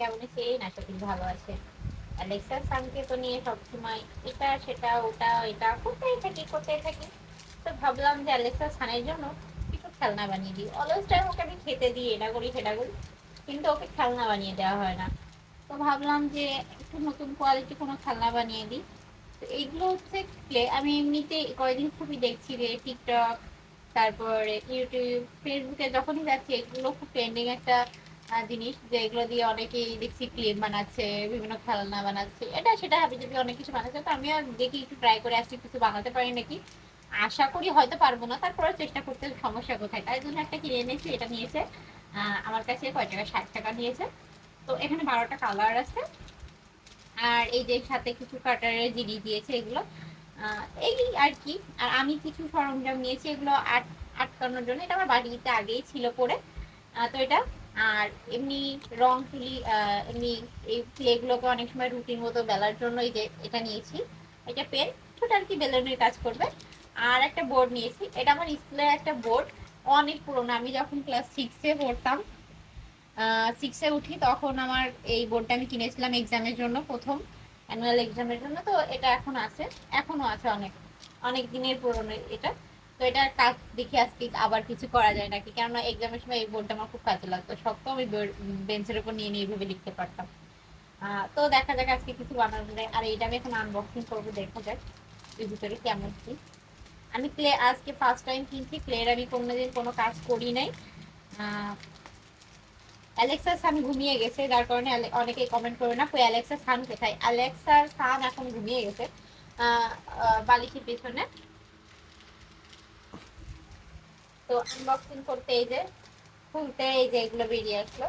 কেমন আছে এই না সত্যি ভালো আছে। অ্যালেক্সা সানকে তো নিয়ে সবসময় এটা, সেটা, ওটা, এটা কোথায় থাকি, করতেই থাকি। তো ভাবলাম যে অ্যালেক্সা সানের জন্য কিছু খেলনা বানিয়ে দিই। অলওয়েজ টাইম ওকে আমি খেতে দিই, এটা করি, সেটা করি, কিন্তু ওকে খেলনা বানিয়ে দেওয়া হয় না। তো ভাবলাম যে একটু নতুন কোয়ালিটি কোনো খেলনা বানিয়ে দিই। তো এইগুলো হচ্ছে ক্লে আমি এমনিতে কয়েকদিন খুবই দেখছি যে টিকটক তারপরে ইউটিউব ফেসবুকে যখনই যাচ্ছি, এগুলো খুব ট্রেন্ডিং একটা জিনিস যে এগুলো দিয়ে অনেকেই দেখছি ক্লিপ বানাচ্ছে, বিভিন্ন খেলনা বানাচ্ছে। এটা সেটা হাবি যাবি অনেক কিছু বানাচ্ছে তো আমিও দেখি একটু ট্রাই করে আসছি, কিছু বানাতে পারি নাকি। আশা করি হয়তো পারব না তারপরে চেষ্টা করতে সমস্যা কোথায়? তাই জন্য একটা কিনে এনেছি, এটা নিয়েছে। আমার কাছে কয় টাকা? ষাট টাকা নিয়েছে। তো এখানে বারোটা কালার আছে। আর এই যে সাথে কিছু কাটারের জিনিস দিয়েছে এগুলো। এই আর কি। আর আমি কিছু সরঞ্জাম নিয়েছি, এগুলো আট, আটকানোর জন্য। এটা আমার বাড়িতে আগেই ছিল পরে। তো এটা আর এমনি রং তুলি এমনি এই প্লেগুলোকে অনেক সময় রুটির মতো বেলার জন্য এই যে এটা নিয়েছি, এটা পেন ছোট আর কি বেলুনের কাজ করবে। আর একটা বোর্ড নিয়েছি, এটা আমার স্কুলের একটা বোর্ড অনেক পুরোনো। আমি যখন ক্লাস সিক্সে পড়তাম সিক্সে উঠি তখন আমার এই বোর্ডটা আমি কিনেছিলাম এক্সামের জন্য, প্রথম অ্যানুয়াল এক্সামের জন্য। তো এটা এখন আছে এখনও আছে অনেক অনেক দিনের পুরনো এটা। তো এটা কাজ দেখি আজকে আবার কিছু করা যায় নাকি? কেননা এক্সামের সময় এই বোর্ডটা আমার খুব কাজে লাগতো। শক্ত আমি বেঞ্চের উপর নিয়ে নিয়ে ভেবে লিখতে পারতাম। তো দেখা যাক আজকে কিছু বানানো যায়। আর এটা আমি এখন আনবক্সিং করব, দেখা যাক এর ভিতরে কেমন কি। আমি ক্লে আজকে ফার্স্ট টাইম কিনছি ক্লের আমি কোনোদিন কোনো কাজ করি নাই। অ্যালেক্সার সান ঘুমিয়ে গেছে, যার কারণে অনেকেই কমেন্ট করে না, কই অ্যালেক্সার সান কোথায়? অ্যালেক্সার সান এখন ঘুমিয়ে গেছে। বালিশের পেছনে। তো আনবক্সিং করতে এই যে, খুলতে এই যে এগুলো বেরিয়ে আসলো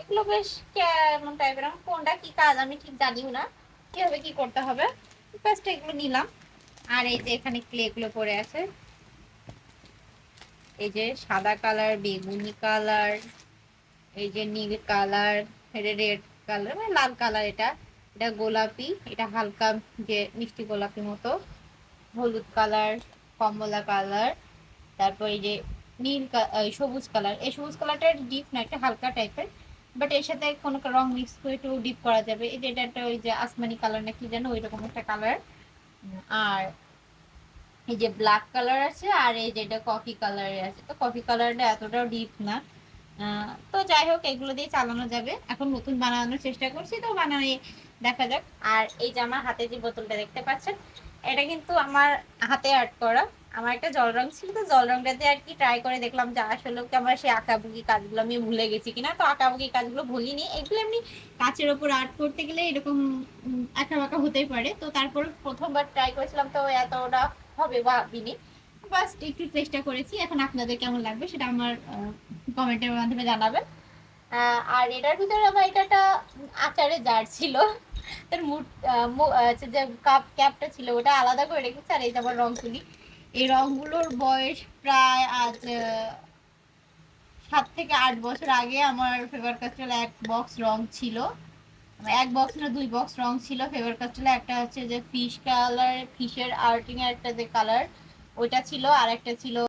এগুলো বেশ কেমন টাইপের কোনটা কি কাজ আমি ঠিক জানিও না। কীভাবে কি করতে হবে? ফার্স্ট এগুলো নিলাম। আর এই যে এখানে ক্লে গুলো পড়ে আছে। এই যে সাদা কালার বেগুনি কালার এই যে নীল কালার রেড কালার মানে লাল কালার এটা। এটা গোলাপি, এটা হালকা যে মিষ্টি গোলাপি মতো। হলুদ কালার কমলা কালার তারপর এই যে নীল সবুজ কালার এই সবুজ কালারটা ডিপ না, একটা হালকা টাইপের বাট এর সাথে কোনো রং মিক্স করে একটু ডিপ করা যাবে। এই যে এটা একটা ওই যে আসমানি কালার নাকি যেন ওই রকম একটা কালার আর এই যে ব্ল্যাক কালার আছে, আর এই যেটা কফি কালারে আছে। তো কফি কালারটা এতটাও ডিপ না। তো যাই হোক, এগুলো দিয়ে চালানো যাবে। এখন নতুন বানানোর চেষ্টা করছি, তো বানাই দেখা যাক। আর এই যে আমার হাতে যে বোতলটা দেখতে পাচ্ছেন, এটা কিন্তু আমার হাতে আর্ট করা। আমার একটা জল রং ছিল, তো জল রংটাতে আর কি ট্রাই করে দেখলাম যে আসলে আমার সেই আঁকাবুকি কাজগুলো আমি ভুলে গেছি কিনা। তো আঁকাবুকি কাজগুলো ভুলিনি। এগুলো এমনি কাচের ওপর আর্ট করতে গেলে এরকম আঁকা বাঁকা হতেই পারে। তো তারপর প্রথমবার ট্রাই করেছিলাম, তো এতটা হবে ভাবিনি। ফার্স্ট একটু চেষ্টা করেছি। এখন আপনাদের কেমন লাগবে সেটা আমার কমেন্টের মাধ্যমে জানাবেন। আর এটার ভিতরে আমার এটা একটা আচারের জার ছিল। তার মুড যে কাপ ক্যাপটা ছিল, ওটা আলাদা করে রেখেছি, আর এই যে আমার রং তুলি এই রঙগুলোর বয়স প্রায় আজ সাত থেকে আট বছর আগে আমার ফেভার কাস্টেল এক বক্স রং ছিল। এক বক্স না, দুই বক্স রং ছিল। ফেভার কাস্টেল একটা হচ্ছে যে ফিশ কালার ফিশের আর্টিং একটা যে কালার ওইটা ছিল। আর একটা ছিল